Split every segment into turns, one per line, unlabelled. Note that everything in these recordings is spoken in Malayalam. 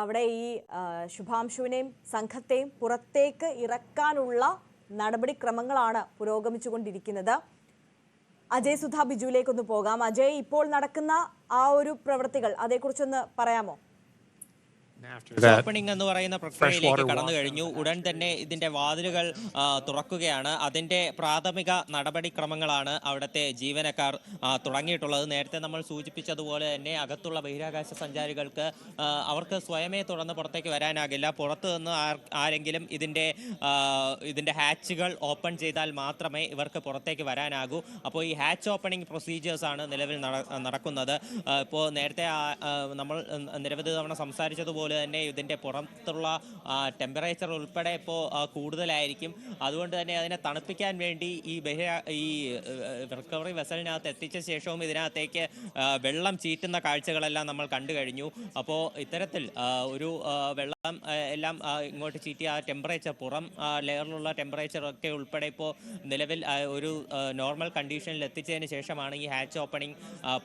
അവിടെ ഈ ശുഭാംശുവിനെയും സംഘത്തെയും പുറത്തേക്ക് ഇറക്കാനുള്ള നടപടിക്രമങ്ങളാണ് പുരോഗമിച്ചുകൊണ്ടിരിക്കുന്നത്. അജയ് സുധ ബിജുവിലേക്കൊന്ന് പോകാം. അജയ് ഇപ്പോൾ നടക്കുന്ന ആ ഒരു പ്രവൃത്തികൾ അതേക്കുറിച്ചൊന്ന് പറയാമോ?
ഓപ്പണിംഗ് എന്ന് പറയുന്ന പ്രക്രിയയിലേക്ക് കടന്നു കഴിഞ്ഞു. ഉടൻ തന്നെ ഇതിന്റെ വാതിലുകൾ തുറക്കുകയാണ്. അതിന്റെ പ്രാഥമിക നടപടിക്രമങ്ങളാണ് അവിടുത്തെ ജീവനക്കാർ തുടങ്ങിയിട്ടുള്ളത്. നേരത്തെ നമ്മൾ സൂചിപ്പിച്ചതുപോലെ തന്നെ അകത്തുള്ള ബഹിരാകാശ സഞ്ചാരികൾക്ക് അവർക്ക് സ്വയമേ തുറന്ന് പുറത്തേക്ക് വരാനാകില്ല. പുറത്തു നിന്ന് ആരെങ്കിലും ഇതിന്റെ ഇതിന്റെ ഹാച്ചുകൾ ഓപ്പൺ ചെയ്താൽ മാത്രമേ ഇവർക്ക് പുറത്തേക്ക് വരാനാകൂ. അപ്പോൾ ഈ ഹാച്ച് ഓപ്പണിംഗ് പ്രൊസീജിയേഴ്സ് ആണ് നിലവിൽ നടക്കുന്നത്. ഇപ്പോൾ നേരത്തെ നമ്മൾ നിരവധി തവണ സംസാരിച്ചതുപോലെ തന്നെ ഇതിന്റെ പുറത്തുള്ള ടെമ്പറേച്ചർ ഉൾപ്പെടെ ഇപ്പോൾ കൂടുതലായിരിക്കും. അതുകൊണ്ട് തന്നെ അതിനെ തണുപ്പിക്കാൻ വേണ്ടി ഈ ബഹിര ഈ റിക്കവറി വെസലിനകത്ത് എത്തിച്ച ശേഷവും ഇതിനകത്തേക്ക് വെള്ളം ചീറ്റുന്ന കാഴ്ചകളെല്ലാം നമ്മൾ കണ്ടു കഴിഞ്ഞു. അപ്പോൾ ഇത്തരത്തിൽ ഒരു വെള്ളം എല്ലാം ഇങ്ങോട്ട് ചീറ്റി ആ ടെമ്പറേച്ചർ പുറം ലെയറിലുള്ള ടെമ്പറേച്ചർ ഒക്കെ ഉൾപ്പെടെ ഇപ്പോൾ നിലവിൽ ഒരു നോർമൽ കണ്ടീഷനിൽ എത്തിച്ചതിന് ശേഷമാണ് ഈ ഹാച്ച് ഓപ്പണിംഗ്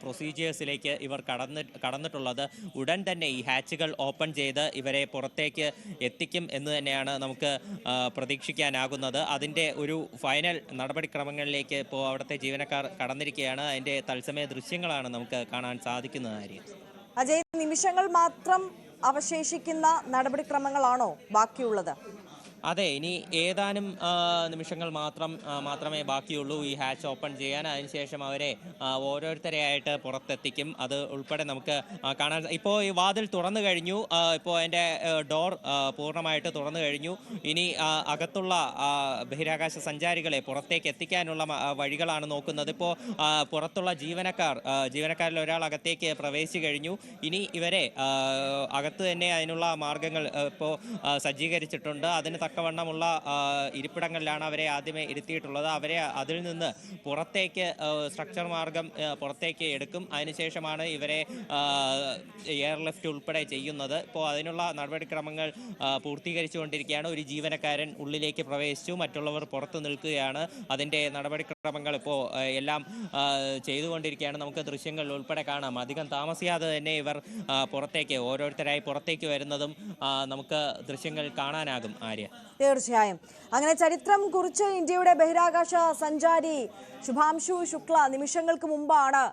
പ്രൊസീജിയേഴ്സിലേക്ക് ഇവർ കടന്ന് കടന്നിട്ടുള്ളത്. ഉടൻ തന്നെ ഈ ഹാച്ചുകൾ ഓപ്പൺ ചെയ്ത് ഇവരെ പുറത്തേക്ക് എത്തിക്കും എന്ന് തന്നെയാണ് നമുക്ക് പ്രതീക്ഷിക്കാനാകുന്നത്. അതിന്റെ ഒരു ഫൈനൽ നടപടിക്രമങ്ങളിലേക്ക് ഇപ്പോൾ അവിടുത്തെ ജീവനക്കാർ കടന്നിരിക്കുകയാണ്. അതിന്റെ തത്സമയ ദൃശ്യങ്ങളാണ് നമുക്ക് കാണാൻ സാധിക്കുന്നത് ആര്യം.
അജയ് നിമിഷങ്ങൾ മാത്രം അവശേഷിക്കുന്ന നടപടിക്രമങ്ങളാണോ ബാക്കിയുള്ളത്?
അതെ ഇനി ഏതാനും നിമിഷങ്ങൾ മാത്രം മാത്രമേ ബാക്കിയുള്ളൂ ഈ ഹാച്ച് ഓപ്പൺ ചെയ്യാൻ. അതിനുശേഷം അവരെ ഓരോരുത്തരെ ഓരോരുത്തരെയായിട്ട് പുറത്തെത്തിക്കും. അത് ഉൾപ്പെടെ നമുക്ക് കാണാൻ ഇപ്പോൾ ഈ വാതിൽ തുറന്നു കഴിഞ്ഞു. ഇപ്പോൾ എന്റെ ഡോർ പൂർണമായിട്ട് തുറന്നു കഴിഞ്ഞു. ഇനി അകത്തുള്ള ബഹിരാകാശ സഞ്ചാരികളെ പുറത്തേക്ക് എത്തിക്കാനുള്ള വഴികളാണ് നോക്കുന്നത്. ഇപ്പോൾ പുറത്തുള്ള ജീവനക്കാർ ജീവനക്കാരിൽ ഒരാൾ അകത്തേക്ക് പ്രവേശിച്ചു കഴിഞ്ഞു. ഇനി ഇവരെ അകത്ത് തന്നെ അതിനുള്ള മാർഗങ്ങൾ ഇപ്പോൾ സജ്ജീകരിച്ചിട്ടുണ്ട്. അതിന് തക്കവണ്ണമുള്ള ഇരിപ്പിടങ്ങളിലാണ് അവരെ ആദ്യമേ ഇരുത്തിയിട്ടുള്ളത്. അവരെ അതിൽ നിന്ന് പുറത്തേക്ക് സ്ട്രക്ചർ മാർഗം പുറത്തേക്ക് എടുക്കും. അതിനുശേഷമാണ് ഇവരെ എയർ ലിഫ്റ്റ് ഉൾപ്പെടെ ചെയ്യുന്നത്. ഇപ്പോൾ അതിനുള്ള നടപടിക്രമങ്ങൾ പൂർത്തീകരിച്ചുകൊണ്ടിരിക്കുകയാണ്. ഒരു ജീവനക്കാരൻ ഉള്ളിലേക്ക് പ്രവേശിച്ചു. മറ്റുള്ളവർ പുറത്തു നിൽക്കുകയാണ്. അതിന്റെ നടപടിക്രമങ്ങൾ ഇപ്പോൾ എല്ലാം ചെയ്തുകൊണ്ടിരിക്കുകയാണ്. നമുക്ക് ദൃശ്യങ്ങൾ ഉൾപ്പെടെ കാണാം. അധികം താമസിയാതെ തന്നെ ഇവർ പുറത്തേക്ക് ഓരോരുത്തരായി പുറത്തേക്ക് വരുന്നതും നമുക്ക് ദൃശ്യങ്ങൾ കാണാനാകും. ആര്യ?
തീർച്ചയായും. അങ്ങനെ ചരിത്രം കുറിച്ച് ഇന്ത്യയുടെ ബഹിരാകാശ സഞ്ചാരി ശുഭാംശു ശുക്ല നിമിഷങ്ങൾക്ക് മുമ്പാണ്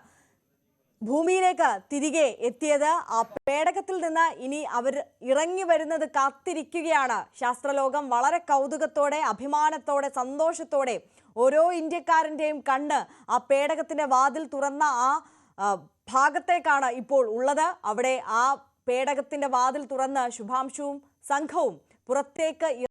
ഭൂമിയിലേക്ക് തിരികെ എത്തിയത്. ആ പേടകത്തിൽ നിന്ന് ഇനി അവർ ഇറങ്ങി വരുന്നത് കാത്തിരിക്കുകയാണ്. ശാസ്ത്രലോകം വളരെ കൗതുകത്തോടെ അഭിമാനത്തോടെ സന്തോഷത്തോടെ ഓരോ ഇന്ത്യക്കാരന്റെയും കണ്ണ് ആ പേടകത്തിന്റെ വാതിൽ തുറന്ന ആ ഭാഗത്തേക്കാണ് ഇപ്പോൾ ഉള്ളത്. അവിടെ ആ പേടകത്തിന്റെ വാതിൽ തുറന്ന് ശുഭാംശുവും സംഘവും പുറത്തേക്ക്